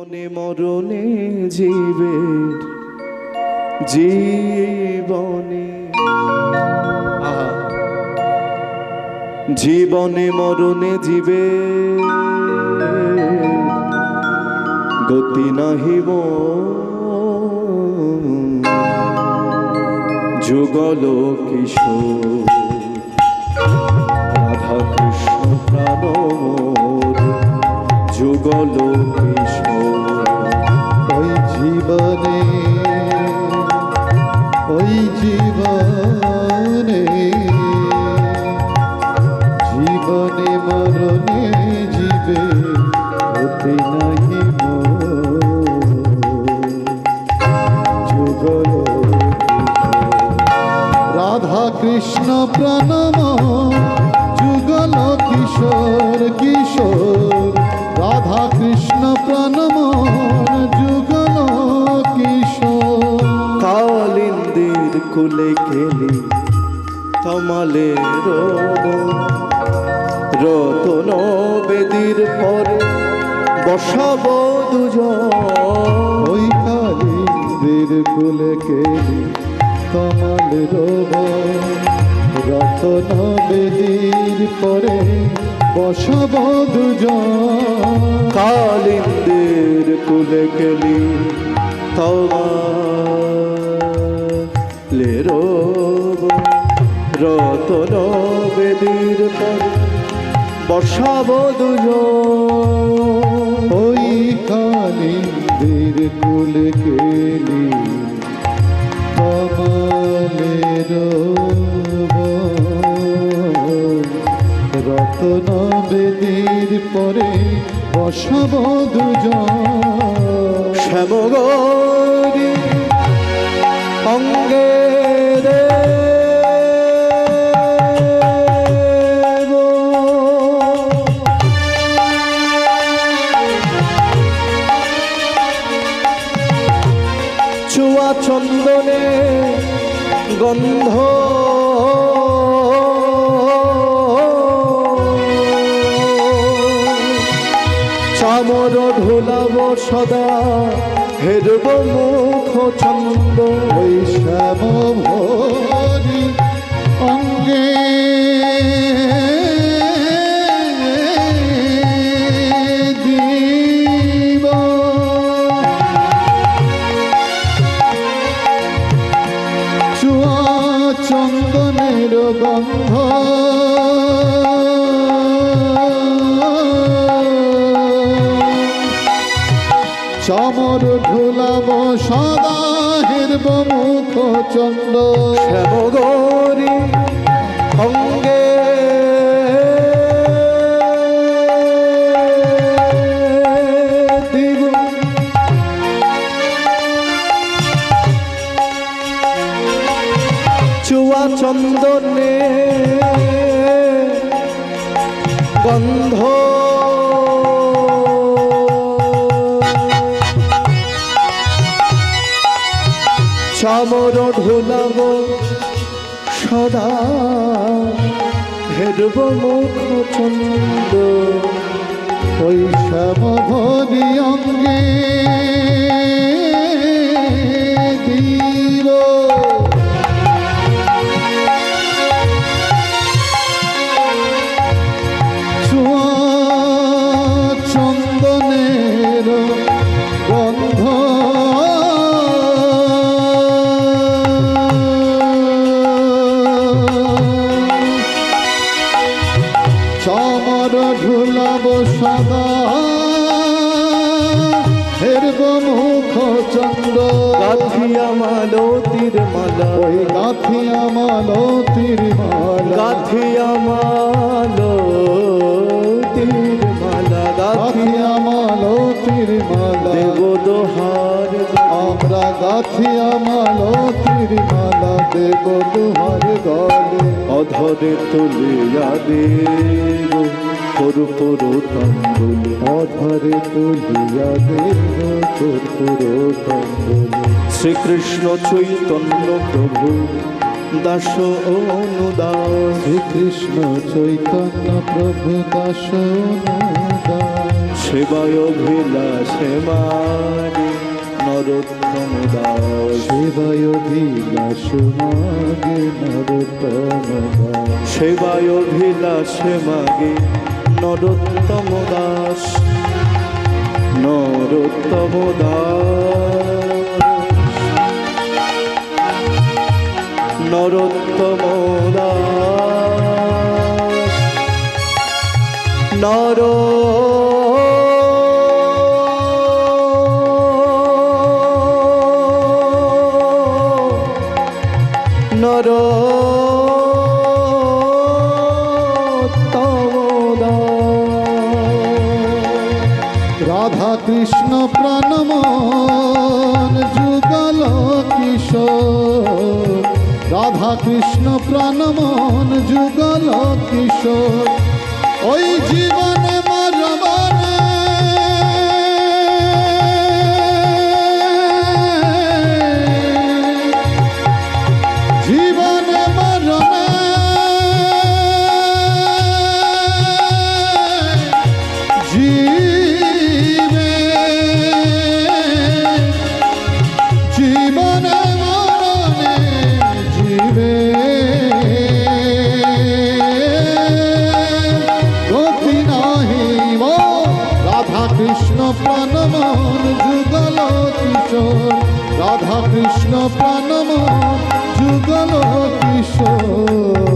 জীবনে মরণে জীবের জীবনে। জীবনে মরণে জীবে। গতি নাহিব যুগল কিশোর রাধা কৃষ্ণ প্রাণ যুগল ওই জীবনে ওই জীবনে কুলে খেলি তমালে রব রতন বেদির পরে বসাব দুজন। ওই কালিন্দির কুলে কেলি কমল রব রতন বেদির পরে বসব দুজন। কালিন্দির কুলে খেলি তমালে রতন বেদির পরে বসাব দুজন ওই কালিন্দির কুলে কেলি রতন বেদির পরে বসব দুজন অঙ্গে চন্দনে গন্ধ। চামর ধুলাব সদা হেরব মুখ ওই শ্যাম অঙ্গে। চন্দনের গন্ধ। চমর ঢুলাব সদা হেরব মুখ চন্দ্র। শ্যামগৌরী চন্দনে গন্ধ। চামর ঢোলাব সদা হেরব মুখ চন্দ ওই শ্যাম ভরি অঙ্গে। চন্দনের গন্ধ। চামর ঢুলাব সদা। হেরব মুখ চন্দ গাথিয়া মালতির মালা। ওই গাথিয়া মালো। তিরমালা গাথিয়া মালতির আমরা গাথিয়া মালো দেব দুহার গলে অধরে তুলিয়া দেব কর্পূর তম্বুল অধরে তুলিয়া দেব কর্পূর তম্বুল শ্রীকৃষ্ণ চৈতন্য প্রভু দাস অনুদাস শ্রীকৃষ্ণ চৈতন্য প্রভু দাস অনুদাস সেবায় অভিলাষে মারি নরোত্তম দাস সেবায় বিলাস মাগে নরতম দাস সেবায় মাগে নরোত্তম দাস নরোত্তম দাস নরোত্তম দাস নর রাধা কৃষ্ণ প্রাণমন যুগল কিশোর। রাধা কৃষ্ণ প্রাণমন যুগল কিশোর। ওই জীবনে কৃষ্ণ প্রাণমন যুগল কিশোর। রাধা কৃষ্ণ প্রাণমন যুগল কিশোর।